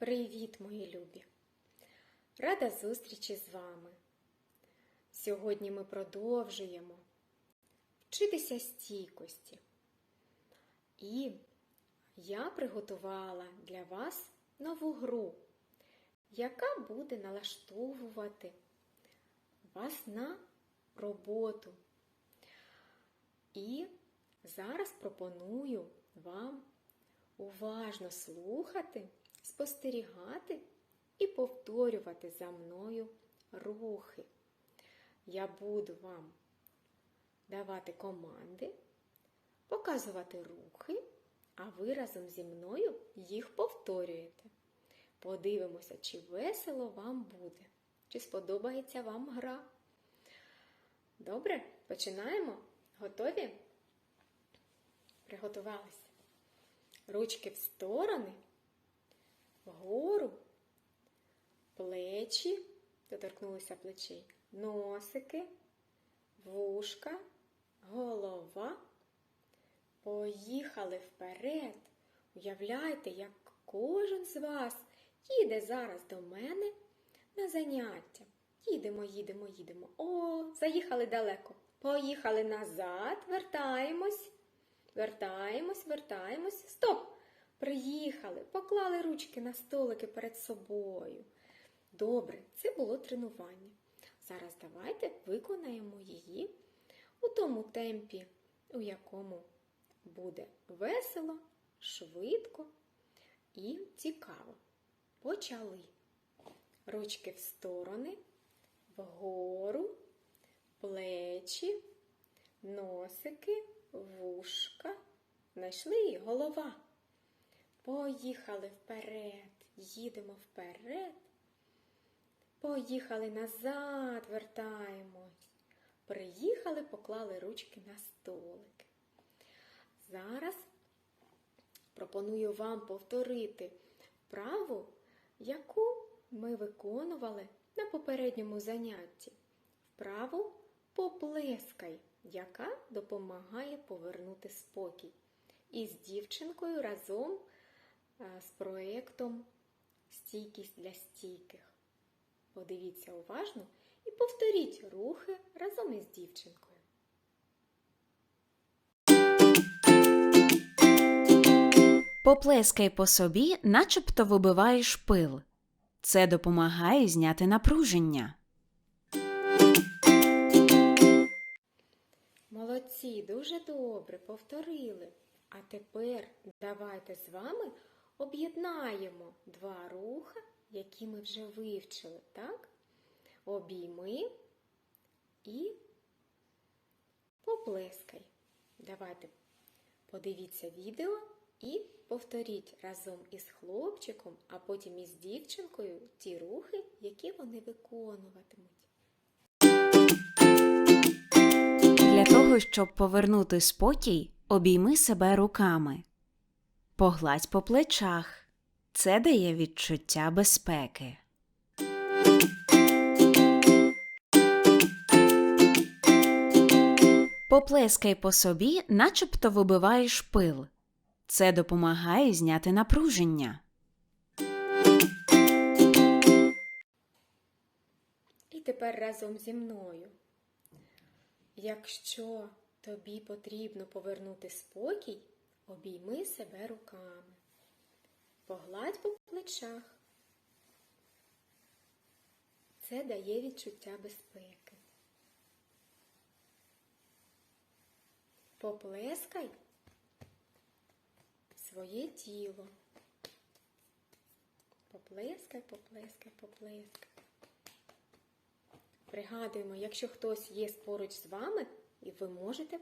Привіт, мої любі! Рада зустрічі з вами. Сьогодні ми продовжуємо вчитися стійкості. І я приготувала для вас нову гру, яка буде налаштовувати вас на роботу. І зараз пропоную вам уважно слухати, спостерігати і повторювати за мною рухи. Я буду вам давати команди, показувати рухи, а ви разом зі мною їх повторюєте. Подивимося, чи весело вам буде, чи сподобається вам гра. Добре, починаємо. Готові? Приготувалися. Ручки в сторони, вгору, плечі, доторкнулися плечей, носики, вушка, голова. Поїхали вперед. Уявляйте, як кожен з вас їде зараз до мене на заняття. Їдемо, їдемо, їдемо. О, заїхали далеко. Поїхали назад, вертаємось. Вертаємось, вертаємось. Стоп! Приїхали, поклали ручки на столики перед собою. Добре, це було тренування. Зараз давайте виконаємо її у тому темпі, у якому буде весело, швидко і цікаво. Почали. Ручки в сторони, вгору, плечі, носики, вушка. Знайшли голова. Поїхали вперед, їдемо вперед. Поїхали назад, вертаємось. Приїхали, поклали ручки на столик. Зараз пропоную вам повторити вправу, яку ми виконували на попередньому занятті. Вправу поплескай, яка допомагає повернути спокій. І з дівчинкою разом з проєктом Стійкість для стійких. Подивіться уважно і повторіть рухи разом із дівчинкою. Поплескай по собі, начебто вибиваєш пил. Це допомагає зняти напруження. Молодці, дуже добре, повторили. А тепер давайте з вами об'єднаємо два рухи, які ми вже вивчили, так? Обійми і поплескай. Давайте подивіться відео і повторіть разом із хлопчиком, а потім із дівчинкою ті рухи, які вони виконуватимуть. Для того, щоб повернути спокій, обійми себе руками. Погладь по плечах. Це дає відчуття безпеки. Поплескай по собі, начебто вибиваєш пил. Це допомагає зняти напруження. І тепер разом зі мною. Якщо тобі потрібно повернути спокій, обійми себе руками. Погладь по плечах. Це дає відчуття безпеки. Поплескай своє тіло. Поплескай, поплескай, поплескай. Пригадуємо, якщо хтось є поруч з вами, і ви можете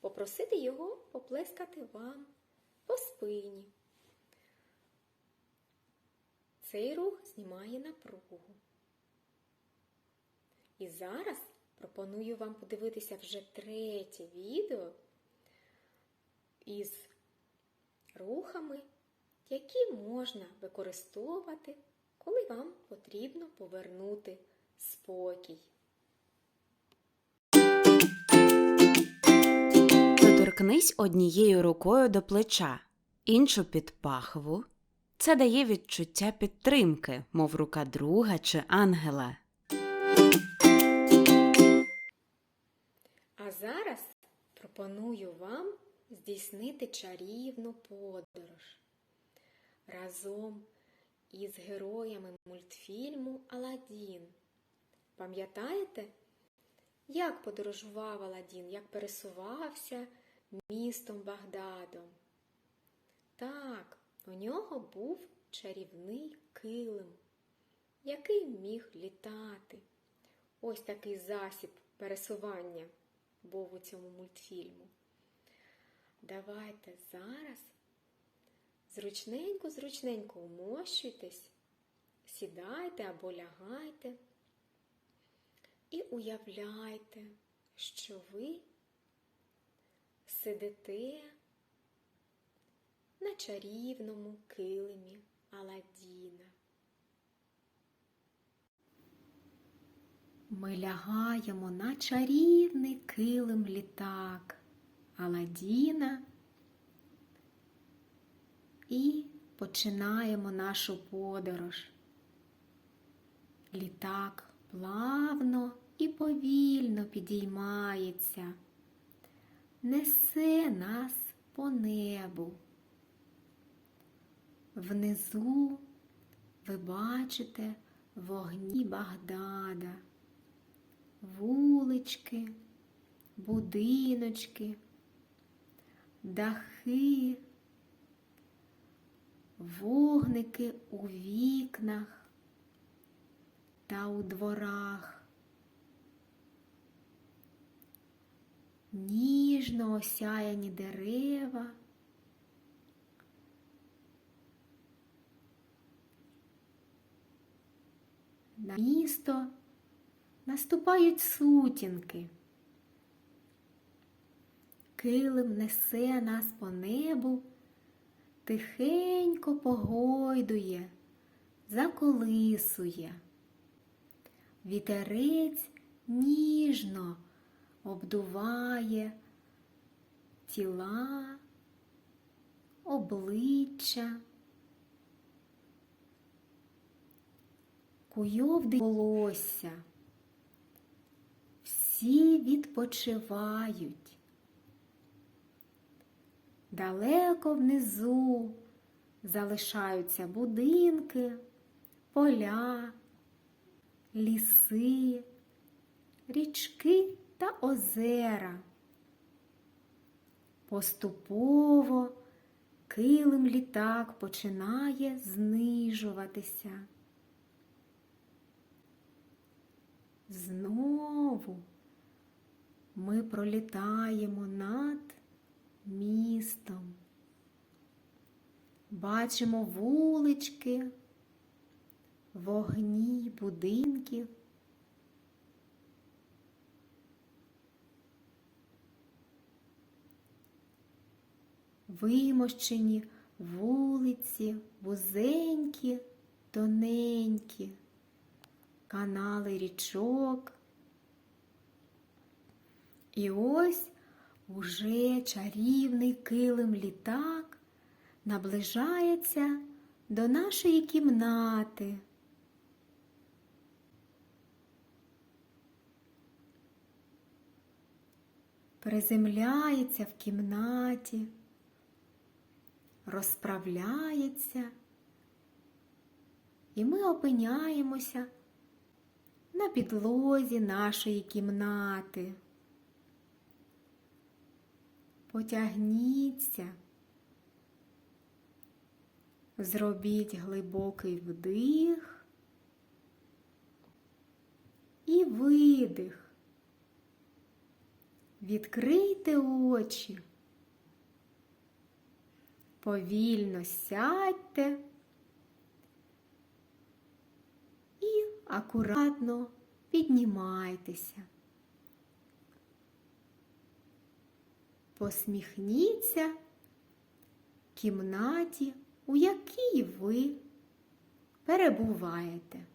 попросити його поплескати вам по спині. Цей рух знімає напругу. І зараз пропоную вам подивитися вже третє відео із рухами, які можна використовувати, коли вам потрібно повернути спокій. Доторкнись однією рукою до плеча, іншу під пахву, Це дає відчуття підтримки, мов рука друга чи ангела. А зараз пропоную вам здійснити чарівну подорож разом із героями мультфільму Аладдін. Пам'ятаєте, як подорожував Аладдін, як пересувався містом Багдадом? Так, у нього був чарівний килим, який міг літати. Ось такий засіб пересування був у цьому мультфільму. Давайте зараз зручненько-зручненько умощуйтесь, сідайте або лягайте і уявляйте, що ви сидите на чарівному килимі Аладдіна. Ми лягаємо на чарівний килим літак Аладдіна і починаємо нашу подорож. Літак плавно і повільно підіймається, несе нас по небу. Внизу ви бачите вогні Багдада вулички, будиночки, дахи, вогники у вікнах та у дворах, ніжно осяяні дерева. На місто Наступають сутінки. Килим несе нас по небу, тихенько погойдує, заколисує. Вітерець ніжно обдуває тіла, обличчя, куйовди волосся. Всі відпочивають. Далеко внизу залишаються будинки, поля, ліси, річки та озера. Поступово килим літак починає знижуватися. Знову ми пролітаємо над містом. Бачимо вулички, вогні будинків. Вимощені вулиці, вузенькі, тоненькі, канали річок. І ось уже чарівний килим літак наближається до нашої кімнати. Приземляється в кімнаті, розправляється, і ми опиняємося на підлозі нашої кімнати. Потягніться, зробіть глибокий вдих і видих. Відкрийте очі, повільно сядьте і акуратно піднімайтеся. Посміхніться кімнаті, у якій ви перебуваєте.